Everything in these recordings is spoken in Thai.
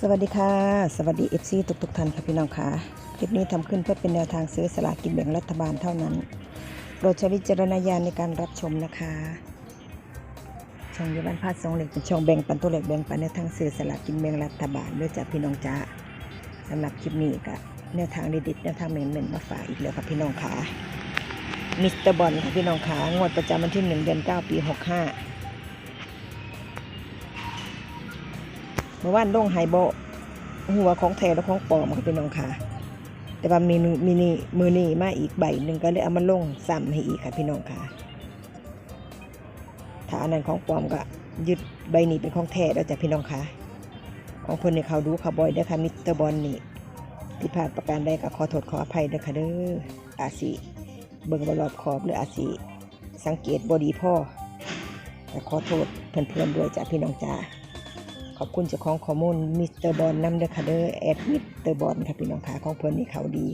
สวัสดีค่ะ สวัสดีเอฟซีทุกทุกๆท่านค่ะพี่น้องค่ะ คลิปนี้ทำขึ้นเพื่อเป็นแนวทางซื้อสลากกินแบ่งรัฐบาลเท่านั้นโปรดใช้วิจารณญาณในการรับชมนะคะช่องยบันพาดสองเหล็กเป็นช่องแบ่งปันตัวเหล็กแบ่งปันแนวทางซื้อสลากกินแบ่งรัฐบาลด้วยจากพี่น้องจ้าสำหรับคลิปนี้ก็แนวทางดีๆแนวทางเหม็นๆมาฝากอีกแล้วค่ะพี่น้องค่ะมิสเตอร์บอลค่ะพี่น้องค่ะงวดประจำวันที่หนึ่งเดือนเก้าปีหกห้า มื่อวานลงไฮโบหัวของแท้และของปลอมค่ะพี่น้องค่ะ แต่ว่ามีมีนี่มือนี่มาอีกใบหนึ่งก็เลยเอามาลงซ้ำให้อีกค่ะพี่น้องค่ะ ถ้าอันนั้นของปลอมก็ยึดใบนี้เป็นของแท้แล้วจ้ะพี่น้องค่ะ ของเพิ่นในเขาดูเขาบ่อยเด้อค่ะมิสเตอร์บอลนี่ที่พลาดประการใดก็ขอโทษขออภัยเด้อค่ะเด้ออาจสิเบิ่งบรอบขอบหรืออาจสิสังเกตบ่ดีพ่อแต่ขอโทษเพื่อนๆด้วยจ้ะพี่น้องจ้า ขอบคุณเจ้าของข้อมูลมิสเตอร์บอลนำเด้อค่ะเด้อแอดมิสเตอร์บอลค่ะพี่น้องขาของเพิ่นนี่เขาดี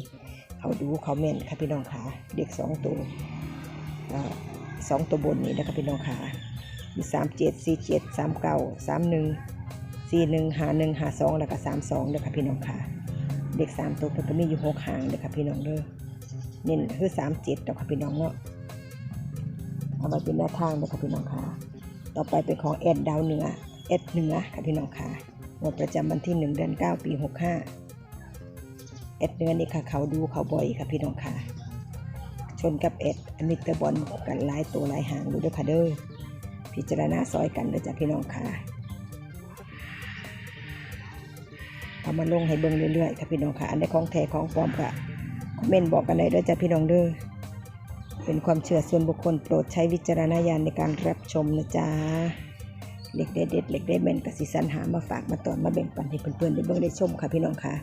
เขาดูเขาแมนค่ะพี่น้องขาเด็กสองตัวสองตัวบนนี่นะคะพี่น้องขามีสามเจ็ดสี่เจ็ดสามเก้าสามหนึ่งสี่หนึ่งหาหนึ่งหาสองแล้วก็สามสองเด้อค่ะพี่น้องขาเด็กสามตัวเพิ่นก็มีอยู่หกหางเด้อค่ะพี่น้องเด้อเน้นคือสามเจ็ดเด้อค่ะพี่น้องเนาะเอาไว้เป็นแนวทางเด้อค่ะพี่น้องขาต่อไปเป็นของแอดดาวเหนือ เอ็ดเหนือค่ะพี่น้องค่ะงวดประจำวันที่หนึ่งเดือนเก้าปีหกห้าเอ็ดเหนือนี่ค่ะ เขาดูเขาบ่อยค่ะพี่น้องค่ะ ชนกับเอ็ดมิเตอร์บอลกันหลายตัวหลายหางดูด้วยค่ะเด้อพิจารณาซอยกันเด้อจ้ะพี่น้องค่ะเอามาลงให้เบิ่งเรื่อยๆค่ะพี่น้องค่ะ อันใดของแท้ของปลอมค่ะคอมเมนต์บอกกันเลยด้อจ้ะพี่น้องเด้อเป็นความเชื่อส่วนบุคคลโปรดใช้วิจารณญาณในการรับชมนะจ๊ะ เหล็กเด็ดเด็ดเหล็กเด็ดแม่นกสิสันหามาฝากมาตอนมาแบ่งปันให้เพื่อนๆได้เบิ่งได้ชมค่ะพี่น้องค่ะ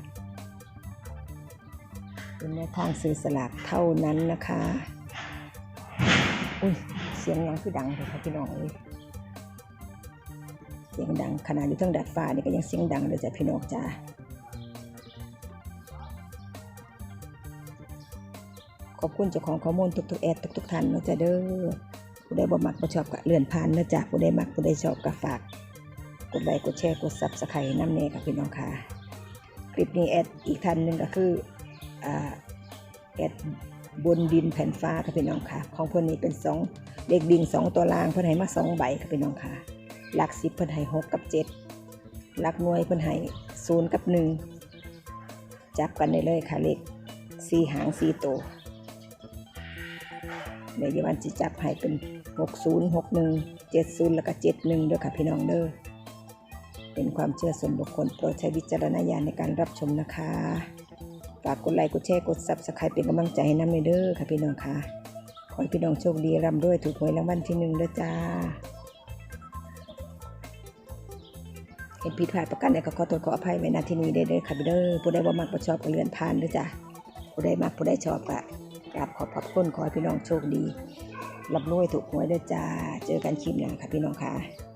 เป็นแนวทางซื้อสลากเท่านั้นนะคะอุ้ยเสียงยังคือดังเลยค่ะพี่น้องเอ้ยเสียงดังขนาดอยู่ทั้งดัดฟ้านี่ก็ยังเสียงดังเลยจ้ะพี่น้องจ้าขอบคุณเจ้าของข้อมูลทุกๆแอดทุกๆท่านนะจ้ะเด้อ ผู้ใดบ่มักบ่ชอบก็เลื่อนผ่านนะจ๊ะผู้ใดมักผู้ใดชอบก็ฝากกดไลค์กดแชร์กดซับสไครต์น้ำเนกับพี่น้องค่ะ คลิปนี้แอดอีกท่านหนึ่งก็คืออ่าแอดบนดินแผ่นฟ้าค่ะพี่น้องค่ะ ของเพิ่นนี้เป็นสองเลขดิ่งสองตัวล่างเพิ่นให้มาสองใบค่ะพี่น้องค่ะ หลักสิบเพิ่นให้หกกับเจ็ดหลักหน่วยเพิ่นให้ศูนย์กับหนึ่งจับกันได้เลยค่ะเลขสี่หางสี่ตัว เดี๋ยววันจะจับให้เป็น60 61 70แล้วก็71ด้วยค่ะพี่น้องเด้อเป็นความเชื่อส่วนบุคคลโปรดใช้วิจารณญาณในการรับชมนะคะฝากกดไลค์กดแชร์กดซับสไครป์เป็นกำลังใจให้น้ำเลยเด้อค่ะพี่น้องค่ะขอให้พี่น้องโชคดีร่ำรวยถูกหวยรางวัลที่หนึ่งเด้อจ้าเห็นผิดพลาดประกันใดก็ขอโทษขออภัยไว้ณที่นี้เด้อเด้อค่ะพี่เด้อผู้ใดบ่มักบ่ชอบก็เลื่อนผ่านเด้อจ้าผู้ใดมักผู้ใดชอบก็ กราบขอบพระคุณขอให้พี่น้องโชคดีรับรวยถูกหวยด้วยจ้า เจอกันคลิปหน้าค่ะพี่น้องค่ะ